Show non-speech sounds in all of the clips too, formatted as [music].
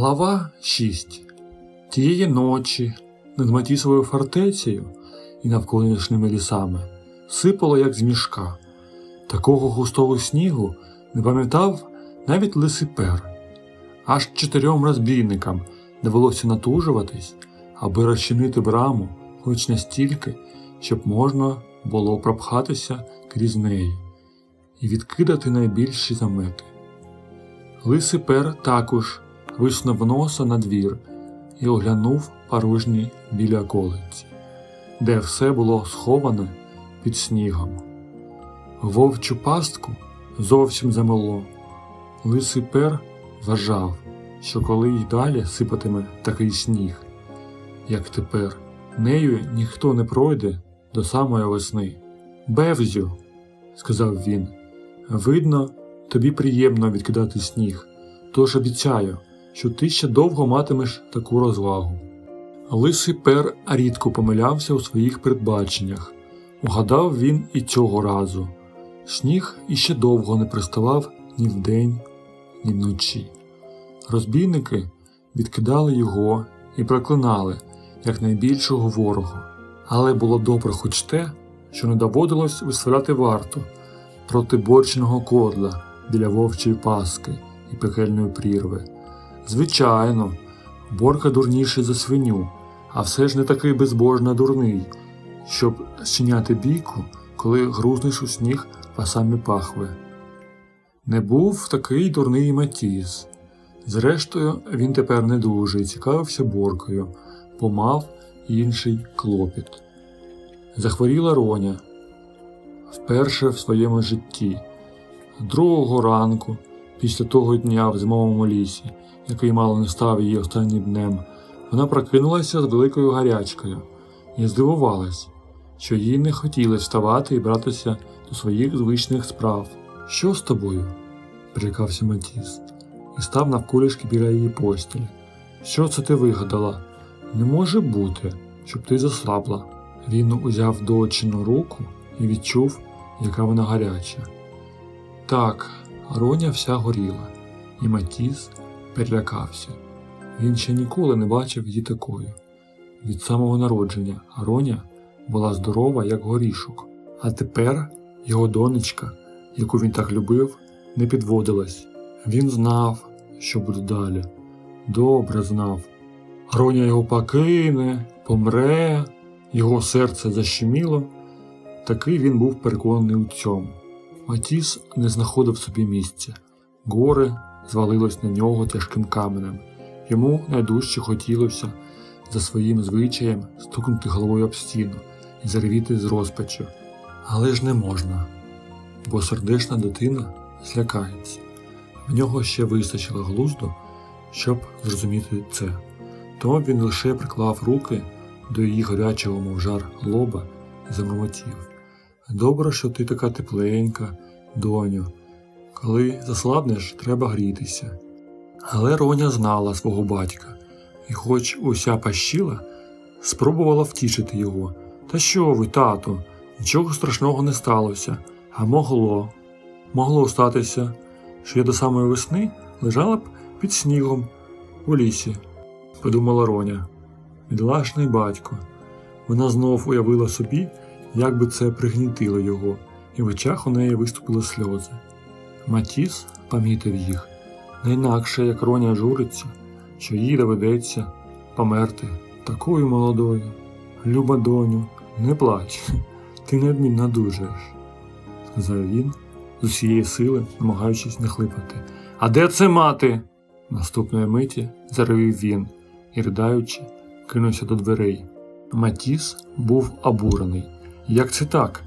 Глава 6 Тієї ночі над Матісовою фортецею і навколишніми лісами сипало, як з мішка. Такого густого снігу не пам'ятав навіть лисипер. Аж чотирьом розбійникам довелося натужуватись, аби розчинити браму хоч настільки, щоб можна було пропхатися крізь неї і відкидати найбільші замети. Лисипер також висунув носа на двір і оглянув порожні біля околиці, де все було сховане під снігом. Вовчу пастку зовсім замело. Лисий пер вважав, що коли й далі сипатиме такий сніг, як тепер, нею ніхто не пройде до самої весни. Бевзю, сказав він, видно, тобі приємно відкидати сніг, тож обіцяю, що ти ще довго матимеш таку розвагу. Лисий пер рідко помилявся у своїх передбаченнях. Угадав він і цього разу. Сніг іще довго не приставав ні вдень, ні вночі. Розбійники відкидали його і проклинали як найбільшого ворога, але було добре хоч те, що не доводилось виставляти варту проти борчного кодла біля вовчої паски і пекельної прірви. Звичайно, борка дурніший за свиню, а все ж не такий безбожно дурний, щоб зчиняти бійку, коли грузнеш у сніг по самі пахви. Не був такий дурний Матіс. Зрештою, він тепер не дуже цікавився боркою, помав інший клопіт. Захворіла роня вперше в своєму житті. Другого ранку, після того дня в зимовому лісі, який мало не став її останнім днем, вона прокинулася з великою гарячкою і здивувалась, що їй не хотілося вставати і братися до своїх звичних справ. Що з тобою? прилякався Матіс і став навколішки біля її постілі. Що це ти вигадала? Не може бути, щоб ти заслабла. Він узяв дочину руку і відчув, яка вона гаряча. Так, роня вся горіла, і Матіс перелякався. Він ще ніколи не бачив її такою. Від самого народження Роня була здорова, як горішок, а тепер його донечка, яку він так любив, не підводилась. Він знав, що буде далі. Добре знав. Роня його покине, помре, його серце защеміло. Такий він був переконаний у цьому. Матіс не знаходив собі місця. Горе звалилось на нього тяжким каменем. Йому найдужче хотілося за своїм звичаєм стукнути головою об стіну і заревіти з розпачу. Але ж не можна, бо сердечна дитина злякається. В нього ще вистачило глузду, щоб зрозуміти це. Тому він лише приклав руки до її гарячого, мов жар лоба і замормотів. Добре, що ти така тепленька, доню. Коли заслабнеш, треба грітися. Але Роня знала свого батька, і, хоч уся пащила, спробувала втішити його. Та що ви, тату, нічого страшного не сталося, а могло. Могло статися, що я до самої весни лежала б під снігом у лісі, подумала Роня. Відлашний батько. Вона знов уявила собі, як би це пригнітило його, і в очах у неї виступили сльози. Матіс помітив їх, не інакше, як Роня журиться, що їй доведеться померти такою молодою. Люба доню, не плач, [laughs] ти неодмінно одужаєш, сказав він з усієї сили, намагаючись не хлипати. А де це мати? Наступної миті заревів він і, ridaючи, кинувся до дверей. Матіс був обурений. Як це так?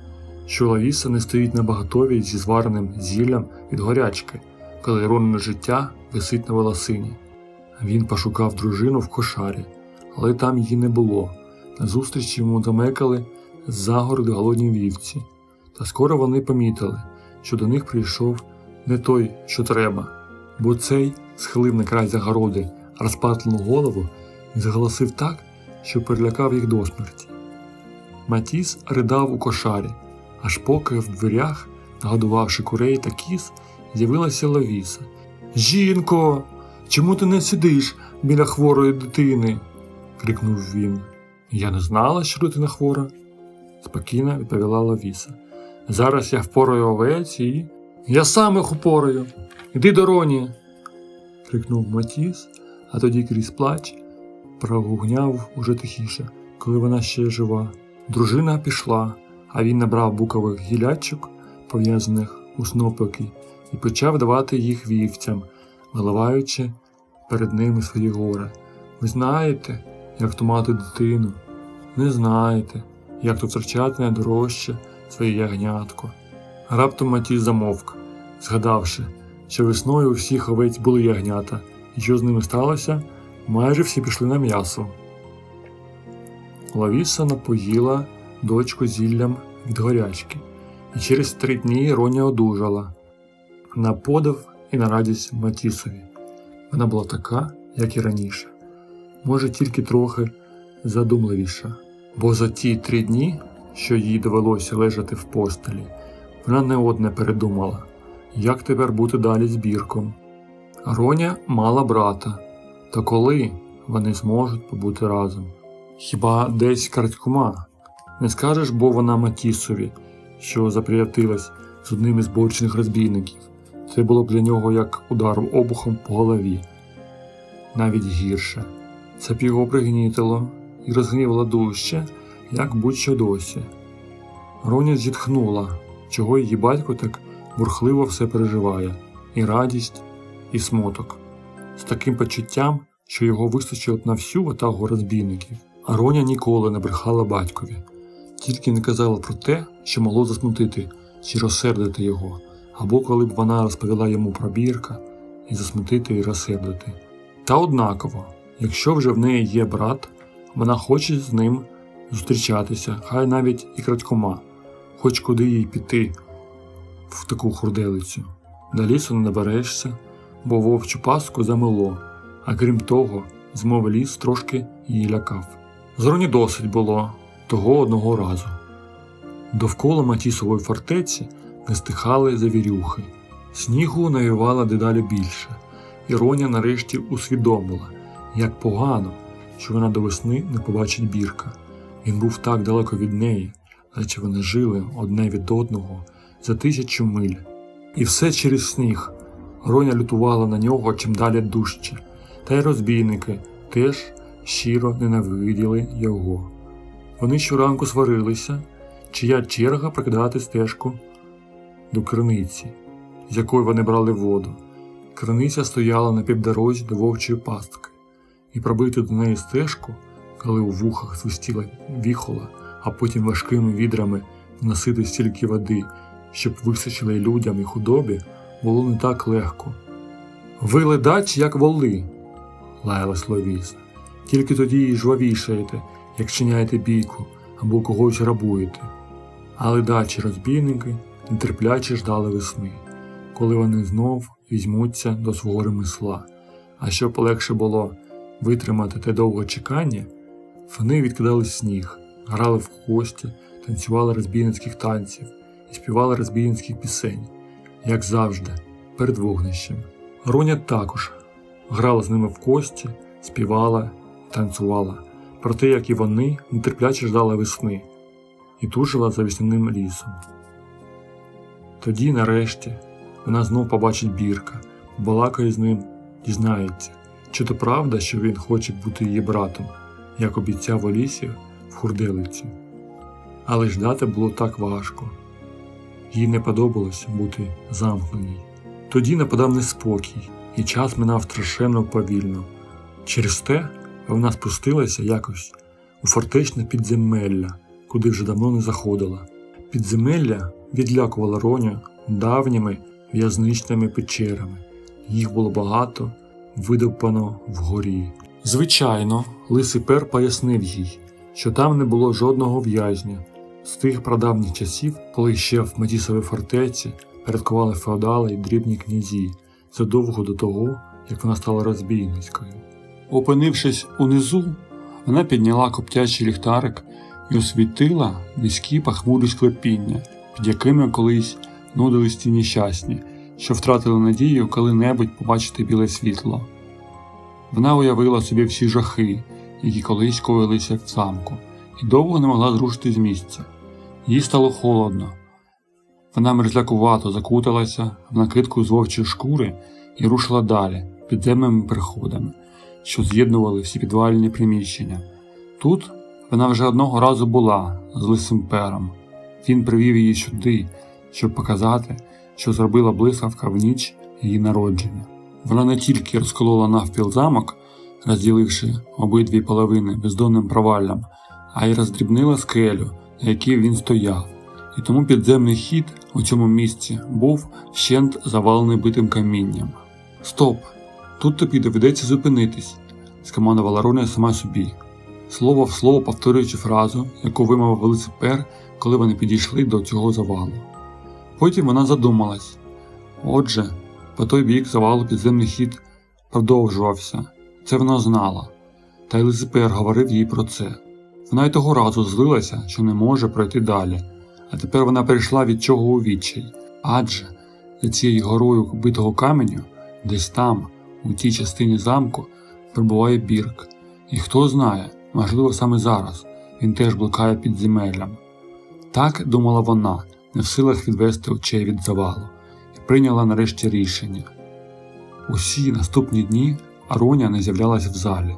Що Лавіса не стоїть на багатові зі звареним зіллям від горячки, коли іронне життя висить на волосині. Він пошукав дружину в кошарі, але там її не було. Назустріч йому домекали з загороди голодні вівці, та скоро вони помітили, що до них прийшов не той, що треба, бо цей схилив на край загороди розпатлену голову і заголосив так, що перелякав їх до смерті. Матіс ридав у кошарі, аж поки в дверях, нагодувавши курей та кіз, з'явилася Лавіса. Жінко, Чому ти не сидиш біля хворої дитини? крикнув він. Я не знала, що дитина хвора, спокійно відповіла Лавіса. Зараз я впораю овець і. Я сам їх упораю. Іди до Роні. крикнув Матіс, а тоді крізь плач прогугняв уже тихіше, коли вона ще жива. Дружина пішла, а він набрав букових гілячок, пов'язаних у снопики, і почав давати їх вівцям, виливаючи перед ними свої горе. Ви знаєте, як то мати дитину? Не знаєте, як то втрачати найдорожче своє ягнятко. Раптом Матій замовк, згадавши, що весною у всіх овець були ягнята, і що з ними сталося, майже всі пішли на м'ясо. Лавіса напоїла дочку зіллям від горячки, і через три дні Роня одужала на подив і на радість Матісові. Вона була така, як і раніше, може тільки трохи задумливіша, бо за ті три дні, що їй довелося лежати в постелі, вона не одне передумала, як тепер бути далі з бірком. Роня мала брата, та коли вони зможуть побути разом? Хіба десь крадькома? Не скажеш, бо вона Матісові, що заприятилась з одним із борчних розбійників. Це було б для нього як удар обухом по голові. Навіть гірше. Це б його пригнітило і розгнівало дужче, як будь-що досі. Роня зітхнула, чого її батько так бурхливо все переживає, і радість, і смуток, з таким почуттям, що його вистачило на всю ватагу розбійників. А Роня ніколи не брехала батькові, тільки не казала про те, що могло засмутити чи розсердити його, або коли б вона розповіла йому про бірка і засмутити і розсердити. Та однаково, якщо вже в неї є брат, вона хоче з ним зустрічатися, хай навіть і крадькома, хоч куди їй піти в таку хурделицю. До лісу не наберешся, бо вовчу паску замило, а крім того, змов ліс трошки її лякав. Зроні досить було того одного разу. Довкола Матісової фортеці не стихали завірюхи. Снігу навівала дедалі більше, і Роня нарешті усвідомила, як погано, що вона до весни не побачить бірка. Він був так далеко від неї, наче вони жили одне від одного за тисячу миль. І все через сніг. Роня лютувала на нього чим далі дужче, та й розбійники теж щиро ненавиділи його. Вони щоранку сварилися, чия черга прокидати стежку до криниці, з якої вони брали воду. Криниця стояла на півдорозі до вовчої пастки, і пробити до неї стежку, коли у вухах свистіла віхола, а потім важкими відрами носити стільки води, щоб вистачило людям і худобі, було не так легко. Ви ледач, як воли, лаялась Ловіса. Тільки тоді й жвавішаєте, як чиняєте бійку або когось грабуєте. Але дачі розбійники нетерпляче ждали весни, коли вони знов візьмуться до свого ремесла. А щоб легше було витримати те довге чекання, вони відкидали сніг, грали в кості, танцювали розбійницьких танців і співали розбійницьких пісень, як завжди, перед вогнищем. Роня також грала з ними в кості, співала танцювала, про те, як і вони нетерпляче ждали весни і тужила за весняним лісом. Тоді, нарешті, вона знов побачить бірка, балакає з ним, дізнається, чи то правда, що він хоче бути її братом, як обіцяв Олісі в хурделиці. Але ждати було так важко, їй не подобалось бути замкненій. Тоді нападав неспокій, і час минав страшенно повільно. Через те вона спустилася якось у фортечне підземелля, куди вже давно не заходила. Підземелля відлякувало Роню давніми в'язничними печерами. Їх було багато, видовпано вгорі. Звичайно, Лисипер пояснив їй, що там не було жодного в'язня з тих прадавніх часів, коли ще в Матісовій фортеці порядкували феодали й дрібні князі задовго до того, як вона стала розбійницькою. Опинившись унизу, вона підняла коптячий ліхтарик і освітила низькі пахмурі склепіння, під якими колись нудились ті нещасні, що втратили надію коли-небудь побачити біле світло. Вона уявила собі всі жахи, які колись коїлися в замку, і довго не могла зрушити з місця. Їй стало холодно. Вона мерзлякувато закуталася в накидку з вовчої шкури і рушила далі, підземними переходами, що з'єднували всі підвальні приміщення. Тут вона вже одного разу була з лисим пером. Він привів її сюди, щоб показати, що зробила блискавка в ніч її народження. Вона не тільки розколола навпіл замок, розділивши обидві половини бездонним проваллям, а й роздрібнила скелю, на якій він стояв. І тому підземний хід у цьому місці був вщент завалений битим камінням. Стоп! Тут тобі доведеться зупинитись, скомандувала Роня сама собі, слово в слово повторюючи фразу, яку вимовив велосипер, коли вони підійшли до цього завалу. Потім вона задумалась. Отже, по той бік завалу підземний хід продовжувався, це вона знала, та й говорив їй про це. Вона й того разу злилася, що не може пройти далі, а тепер вона перейшла від чого у відчай, адже за цією горою битого каменю, десь там, у тій частині замку, перебуває бірк, і хто знає, можливо, саме зараз він теж блукає під земеллям. Так думала вона, не в силах відвести очей від завалу, і прийняла нарешті рішення. Усі наступні дні Ароня не з'являлася в залі.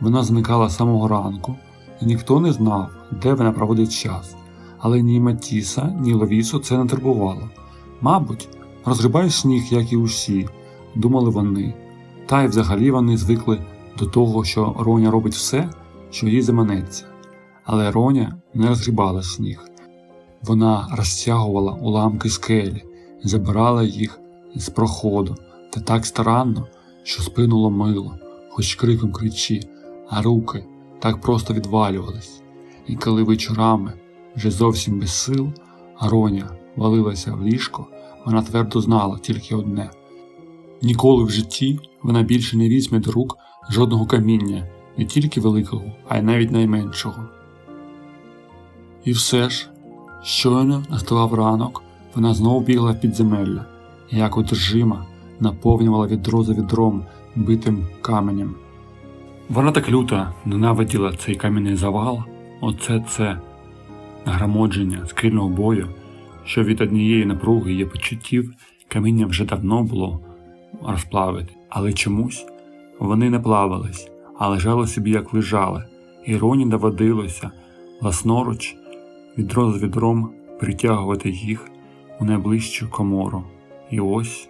Вона зникала самого ранку, і ніхто не знав, де вона проводить час. Але ні Матіса, ні Ловісу це не турбувало. Мабуть, розгрібає сніг, як і усі, думали вони. Та й взагалі вони звикли до того, що Роня робить все, що їй заманеться. Але Роня не розгрібала сніг. Вона розтягувала уламки скелі, забирала їх з проходу та так старанно, що спину ломило, хоч криком кричі, а руки так просто відвалювались. І коли вечорами, вже зовсім без сил, Ароня валилася в ліжко, вона твердо знала тільки одне ніколи в житті вона більше не візьме до рук жодного каміння, не тільки великого, а й навіть найменшого. І все ж, щойно наставав ранок, вона знову бігла в підземелля, як одержима наповнювала відро за відром битим каменем. Вона так люто ненавиділа цей кам'яний завал, оце це нагромодження скрільного бою, що від однієї напруги її почуттів каміння вже давно було розплавити, але чомусь вони не плавались, а лежали собі, як лежали, і Роні доводилося власноруч відро з відром притягувати їх у найближчу комору. І ось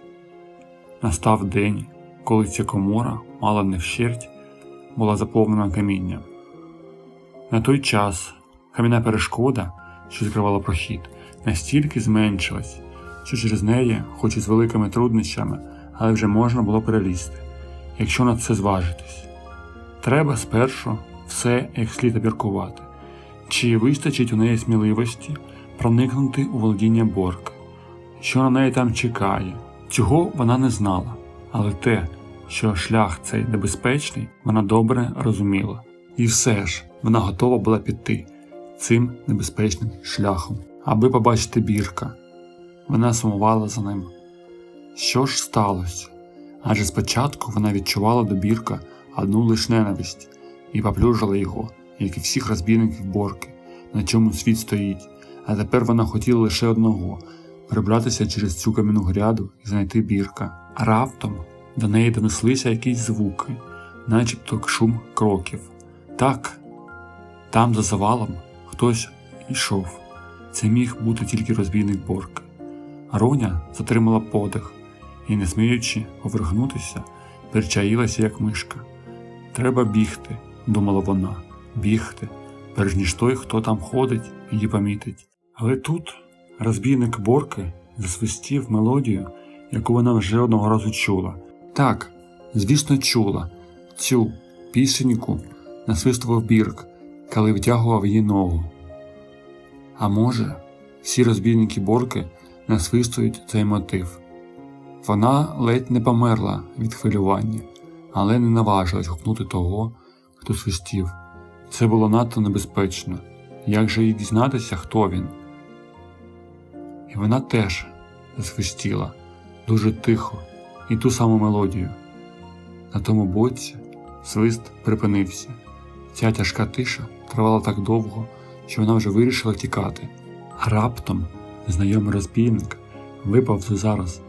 настав день, коли ця комора мала не вщерть, була заповнена камінням. На той час кам'яна перешкода, що закривала прохід, настільки зменшилась, що через неї, хоч і з великими труднощами, але вже можна було перелізти, якщо на це зважитись. Треба спершу все як слід обіркувати, чи вистачить у неї сміливості проникнути у володіння Борки, що на неї там чекає. Цього вона не знала, але те, що шлях цей небезпечний, вона добре розуміла. І все ж вона готова була піти цим небезпечним шляхом, аби побачити бірка. Вона сумувала за ним. Що ж сталося? Адже спочатку вона відчувала до бірка одну лиш ненависть і поплюжила його, як і всіх розбійників борки, на чому світ стоїть, а тепер вона хотіла лише одного перебратися через цю кам'яну гряду і знайти бірка. Раптом до неї донеслися якісь звуки, начебто шум кроків. Так, там за завалом хтось йшов. Це міг бути тільки розбійник Борки. Роня затримала подих і, не сміючи поверхнутися, перечаїлася, як мишка. Треба бігти, думала вона, бігти, перш ніж той, хто там ходить, її помітить. Але тут розбійник Борки засвистів мелодію, яку вона вже одного разу чула. Так, звісно, чула цю пісеньку насвистував бірк, коли втягував її ногу. А може, всі розбійники Борки насвистують цей мотив. Вона ледь не померла від хвилювання, але не наважилась гукнути того, хто свистів. Це було надто небезпечно. Як же їй дізнатися, хто він? І вона теж засвистіла дуже тихо і ту саму мелодію. На тому боці Свист припинився. Ця тяжка тиша тривала так довго, що вона вже вирішила тікати. А раптом незнайомий розбійник випав зараз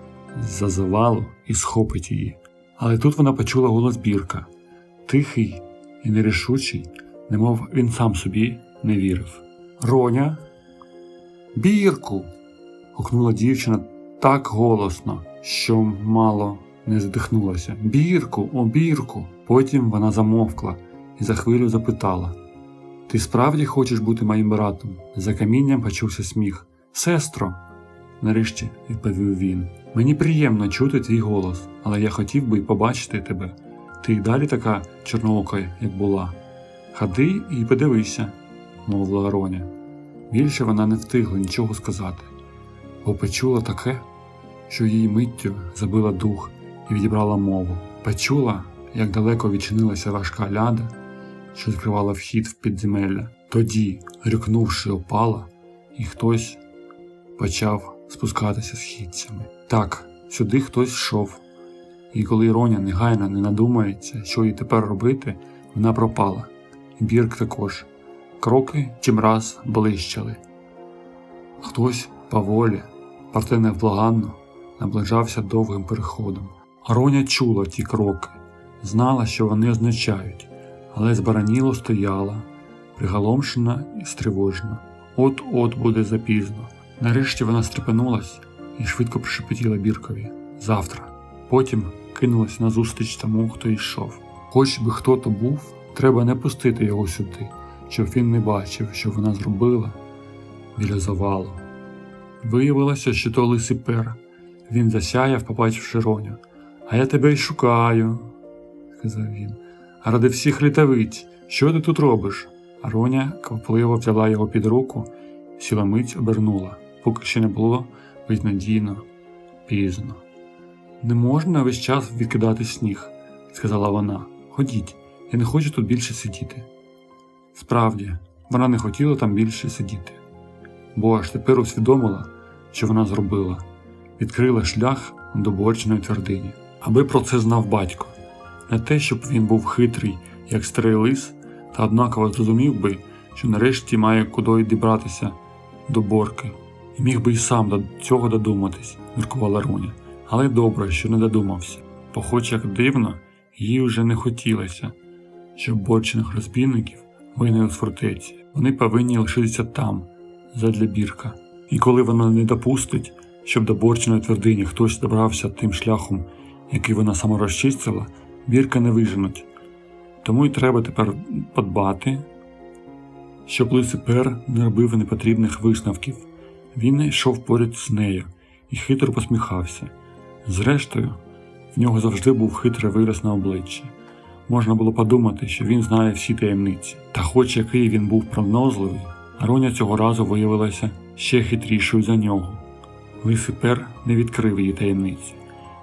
з-за завалу і схопить її. Але тут вона почула голос Бірка, тихий і нерішучий, немов він сам собі не вірив. Роня. Бірку. гукнула дівчина так голосно, що мало не задихнулася. Бірку, о, бірку. Потім вона замовкла і за хвилю запитала: Ти справді хочеш бути моїм братом? За камінням почувся сміх. Сестро, нарешті відповів він. Мені приємно чути твій голос, але я хотів би й побачити тебе. Ти й далі така чорноока, як була. Ходи і подивися, мовила Роня. Більше вона не встигла нічого сказати, бо почула таке, що її миттю забила дух і відібрала мову. Почула, як далеко відчинилася важка ляда, що відкривала вхід в підземелля. Тоді, грюкнувши, опала, і хтось почав спускатися східцями. Так, сюди хтось йшов, і коли Роня негайно не надумається, що їй тепер робити, вона пропала. Бірк також. Кроки чимраз блищали. Хтось поволі, проте невблаганно, наближався довгим переходом. Роня чула ті кроки, знала, що вони означають, але збараніло стояла, приголомшена і стривожена. От-от буде запізно. Нарешті вона стрепенулась і швидко прошепотіла Біркові завтра. Потім кинулась назустріч тому, хто йшов. Хоч би хто то був, треба не пустити його сюди, щоб він не бачив, що вона зробила біля завалу. Виявилося, що то лисий пер. Він засяяв, побачивши Роню. А я тебе й шукаю, сказав він. Ради всіх літавиць, що ти тут робиш? Роня квапливо взяла його під руку, сіла мить обернула, поки ще не було безнадійно пізно. Не можна весь час відкидати сніг, сказала вона. Ходіть, я не хочу тут більше сидіти. Справді, вона не хотіла там більше сидіти, бо аж тепер усвідомила, що вона зробила, відкрила шлях до борчної твердині. Аби про це знав батько, не те, щоб він був хитрий, як старий лис, та однаково зрозумів би, що нарешті має куди дібратися до борки, і міг би й сам до цього додуматись, міркувала Руня. Але добре, що не додумався, бо хоч як дивно, їй вже не хотілося, щоб борчених розбійників вигнали з фортеці. Вони повинні лишитися там, задля бірка. І коли вона не допустить, щоб до борченої твердині хтось добрався тим шляхом, який вона сама розчистила, бірка не виженуть. Тому й треба тепер подбати, щоб лисий пер не робив непотрібних висновків. Він йшов поряд з нею і хитро посміхався. Зрештою, в нього завжди був хитрий вираз на обличчі. Можна було подумати, що він знає всі таємниці. Та хоч який він був прогнозливий, Роня цього разу виявилася ще хитрішою за нього. Лисий пер не відкрив її таємниці,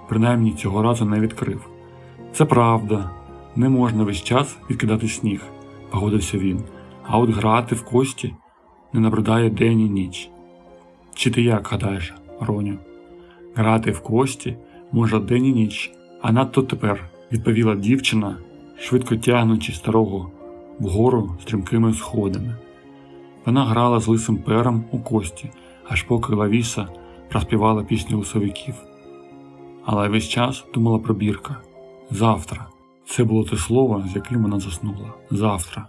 принаймні цього разу не відкрив. Це правда, не можна весь час відкидати сніг, погодився він, а от грати в кості не набридає день і ніч. Чи ти як гадаєш, Роню? Грати в кості може день і ніч, а надто тепер, відповіла дівчина, швидко тягнучи старого вгору стрімкими сходами. Вона грала з лисим пером у кості, аж поки Лавіса проспівала пісню лисовиків. Але весь час думала про бірка. Завтра. Це було те слово, з яким вона заснула. Завтра.